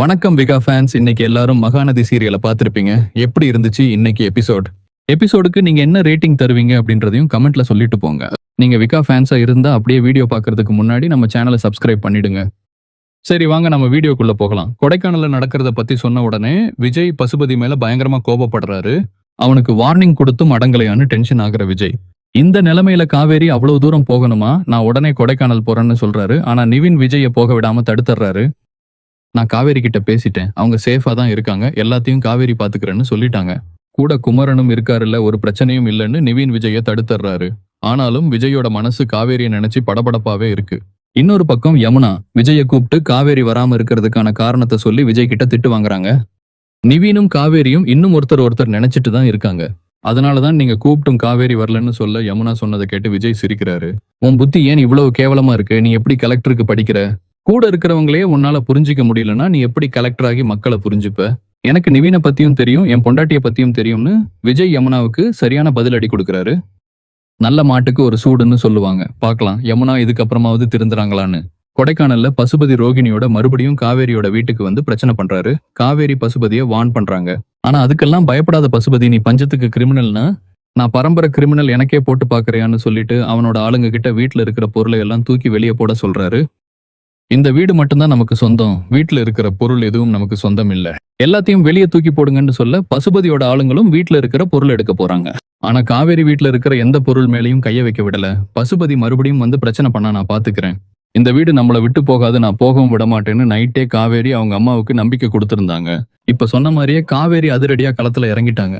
வணக்கம் விகா ஃபேன்ஸ் இன்னைக்கு எல்லாரும் மகாநதி சீரியலை பார்த்துருப்பீங்க. எப்படி இருந்துச்சு இன்னைக்கு எபிசோட் எபிசோடுக்கு நீங்க என்ன ரேட்டிங் தருவீங்க அப்படின்றதையும் கமெண்ட்ல சொல்லிட்டு போங்க. நீங்க விகா ஃபேன்ஸா இருந்தா அப்படியே வீடியோ பார்க்கறதுக்கு முன்னாடி நம்ம சேனலை சப்ஸ்கிரைப் பண்ணிடுங்க. சரி வாங்க நம்ம வீடியோக்குள்ள போகலாம். கொடைக்கானல்ல நடக்கிறத பத்தி சொன்ன உடனே விஜய் பசுபதி மேல பயங்கரமா கோபப்படுறாரு. அவனுக்கு வார்னிங் கொடுத்தும் அடங்கலையான்னு டென்ஷன் ஆகிற விஜய். இந்த நிலைமையில காவேரி அவ்வளவு தூரம் போகணுமா? நான் உடனே கொடைக்கானல் போறேன்னு சொல்றாரு. ஆனா நிவின் விஜய போக விடாம தடுத்துறாரு. நான் காவேரி கிட்ட பேசிட்டேன். அவங்க சேஃபா தான் இருக்காங்க. எல்லாத்தையும் காவேரி பாத்துக்கிறேன்னு சொல்லிட்டாங்க. கூட குமரனும் இருக்காருல்ல ஒரு பிரச்சனையும் இல்லைன்னு நிவின் விஜய தடுத்துறாரு ஆனாலும் விஜயோட மனசு காவேரியை நினைச்சு படபடப்பாவே இருக்கு. இன்னொரு பக்கம் யமுனா விஜய கூப்பிட்டு காவேரி வராம இருக்கிறதுக்கான காரணத்தை சொல்லி விஜய் கிட்ட திட்டு வாங்குறாங்க. நிவீனும் காவேரியும் இன்னும் ஒருத்தர் ஒருத்தர் நினைச்சிட்டு தான் இருக்காங்க. அதனாலதான் நீங்க கூப்பிட்டும் காவேரி வரலன்னு சொல்ல யமுனா சொன்னதை கேட்டு விஜய் சிரிக்கிறாரு. உன் புத்தி ஏன் இவ்வளவு கேவலமா இருக்கு? நீ எப்படி கலெக்டருக்கு படிக்கிற? கூட இருக்கிறவங்களே உன்னால புரிஞ்சிக்க முடியலன்னா நீ எப்படி கலெக்டர் ஆகி மக்களை புரிஞ்சுப்ப? எனக்கு நிவீனை பத்தியும் தெரியும் என் பொண்டாட்டிய பத்தியும் தெரியும்னு விஜய் யமுனாவுக்கு சரியான பதில் அடி கொடுக்குறாரு. நல்ல மாட்டுக்கு ஒரு சூடுன்னு சொல்லுவாங்க. பார்க்கலாம் யமுனா இதுக்கப்புறமாவது திருந்துறாங்களான்னு. கொடைக்கானல்ல பசுபதி ரோகிணியோட மறுபடியும் காவேரியோட வீட்டுக்கு வந்து பிரச்சனை பண்றாரு. காவேரி பசுபதியை வான் பண்றாங்க. ஆனா அதுக்கெல்லாம் பயப்படாத பசுபதி நீ பஞ்சத்துக்கு கிரிமினல்னா நான் பரம்பரை கிரிமினல் எனக்கே போட்டு பாக்குறியான்னு சொல்லிட்டு அவனோட ஆளுங்க கிட்ட வீட்டுல இருக்கிற பொருளை எல்லாம் தூக்கி வெளியே போட சொல்றாரு. இந்த வீடு மட்டும்தான் நமக்கு சொந்தம். வீட்டுல இருக்கிற பொருள் எதுவும் நமக்கு சொந்தம் இல்ல. எல்லாத்தையும் வெளியே தூக்கி போடுங்கன்னு சொல்ல பசுபதியோட ஆளுங்களும் வீட்டுல இருக்கிற பொருள் எடுக்க போறாங்க. ஆனா காவேரி வீட்டுல இருக்கிற எந்த பொருள் மேலயும் கைய வைக்க விடல. பசுபதி மறுபடியும் வந்து பிரச்சனை பண்ணா நான் பாத்துக்கிறேன். இந்த வீடு நம்மள விட்டு போகாது நான் போகவும் விட மாட்டேன்னு நைட்டே காவேரி அவங்க அம்மாவுக்கு நம்பிக்கை கொடுத்திருந்தாங்க. இப்ப சொன்ன மாதிரியே காவேரி அதிரடியா களத்துல இறங்கிட்டாங்க.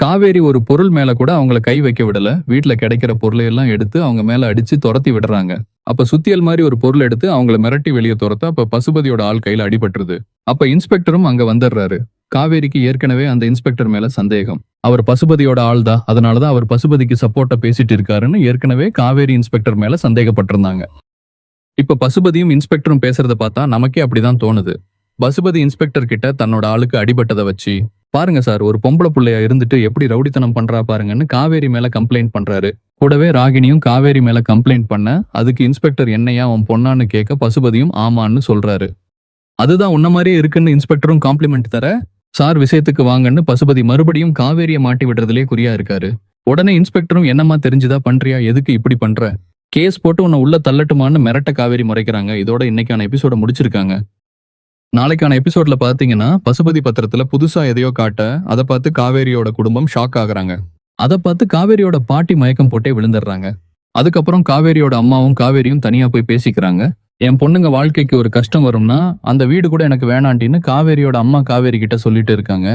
காவேரி ஒரு பொருள் மேல கூட அவங்கள கை வைக்க விடல. வீட்டுல கிடைக்கிற பொருளை எல்லாம் எடுத்து அவங்க மேல அடிச்சு துரத்தி விடுறாங்க. அப்ப சுத்தியல் மாதிரி ஒரு பொருள் எடுத்து அவங்கள மிரட்டி வெளியே துரத்த அப்ப பசுபதியோட ஆள் கையில அடிபட்டுருது. அப்ப இன்ஸ்பெக்டரும் அங்க வந்துடுறாரு காவேரிக்கு ஏற்கனவே அந்த இன்ஸ்பெக்டர் மேல சந்தேகம். அவர் பசுபதியோட ஆள் தான் அதனாலதான் அவர் பசுபதிக்கு சப்போர்ட்டா பேசிட்டு இருக்காருன்னு ஏற்கனவே காவேரி இன்ஸ்பெக்டர் மேல சந்தேகப்பட்டிருந்தாங்க. இப்ப பசுபதியும் இன்ஸ்பெக்டரும் பேசுறத பார்த்தா நமக்கே அப்படிதான் தோணுது. பசுபதி இன்ஸ்பெக்டர் கிட்ட தன்னோட ஆளுக்கு அடிபட்டதை வச்சு பாருங்க சார் ஒரு பொம்பளை பிள்ளையா இருந்துட்டு எப்படி ரவுடித்தனம் பண்றா பாருங்கன்னு காவேரி மேல கம்ப்ளைண்ட் பண்றாரு. கூடவே ராகினியும் காவேரி மேல கம்ப்ளைண்ட் பண்ண அதுக்கு இன்ஸ்பெக்டர் என்னையா உன் பொண்ணான்னு கேட்க பசுபதியும் ஆமான்னு சொல்றாரு. அதுதான் உன்ன மாதிரியே இருக்குன்னு இன்ஸ்பெக்டரும் காம்ப்ளிமெண்ட் தர சார் விஷயத்துக்கு வாங்கன்னு பசுபதி மறுபடியும் காவேரியை மாட்டி விடுறதுலே குறியா இருக்காரு. உடனே இன்ஸ்பெக்டரும் என்னம்மா தெரிஞ்சுதா பண்றியா? எதுக்கு இப்படி பண்ற? கேஸ் போட்டு உன்னை உள்ள தள்ளட்டுமான்னு மிரட்ட காவேரி முறைக்கிறாங்க. இதோட இன்னைக்கான எபிசோட முடிச்சிருக்காங்க. நாளைக்கான எபிசோட்ல பாத்தீங்கன்னா பசுபதி பத்திரத்துல புதுசா எதையோ காட்ட அதை பார்த்து காவேரியோட குடும்பம் ஷாக் ஆகுறாங்க. அதை பார்த்து காவேரியோட பாட்டி மயக்கம் போட்டே விழுந்துடுறாங்க. அதுக்கப்புறம் காவேரியோட அம்மாவும் காவேரியும் தனியா போய் பேசிக்கிறாங்க. என் பொண்ணுங்க வாழ்க்கைக்கு ஒரு கஷ்டம் வரும்னா அந்த வீடு கூட எனக்கு வேணாண்டின்னு காவேரியோட அம்மா காவேரி கிட்ட சொல்லிட்டு இருக்காங்க.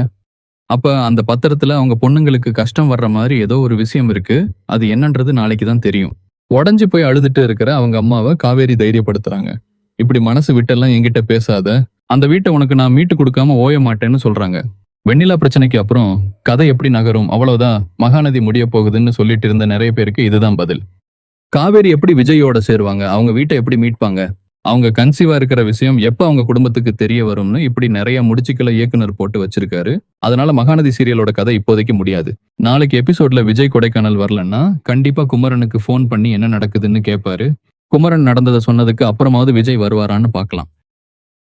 அப்ப அந்த பத்திரத்துல அவங்க பொண்ணுங்களுக்கு கஷ்டம் வர்ற மாதிரி ஏதோ ஒரு விஷயம் இருக்கு. அது என்னன்றது நாளைக்கு தான் தெரியும். உடஞ்சு போய் அழுதுட்டு இருக்கிற அவங்க அம்மாவை காவேரி தைரியப்படுத்துறாங்க. இப்படி மனசு விட்டெல்லாம் என்கிட்ட பேசாத. அந்த வீட்டை உனக்கு நான் மீட்டு கொடுக்காம ஓய மாட்டேன்னு சொல்றாங்க. வெண்ணிலா பிரச்சனைக்கு அப்புறம் கதை எப்படி நகரும்? அவ்வளவுதான். மகாநதி முடிய போகுதுன்னு சொல்லிட்டு இருந்த நிறைய பேருக்கு இதுதான் பதில். காவேரி எப்படி விஜயோட சேருவாங்க? அவங்க வீட்டை எப்படி மீட்பாங்க? அவங்க கன்சீவா இருக்கிற விஷயம் எப்ப அவங்க குடும்பத்துக்கு தெரிய வரும்னு இப்படி நிறைய முடிச்சுக்களை இயக்குனர் போட்டு வச்சிருக்காரு. அதனால மகாநதி சீரியலோட கதை இப்போதைக்கு முடியாது. நாளைக்கு எபிசோட்ல விஜய் கொடைக்கானல் வரலன்னா கண்டிப்பா குமரனுக்கு ஃபோன் பண்ணி என்ன நடக்குதுன்னு கேட்பாரு குமரன் நடந்ததை சொன்னதுக்கு அப்புறமாவது விஜய் வருவாரான்னு பார்க்கலாம்.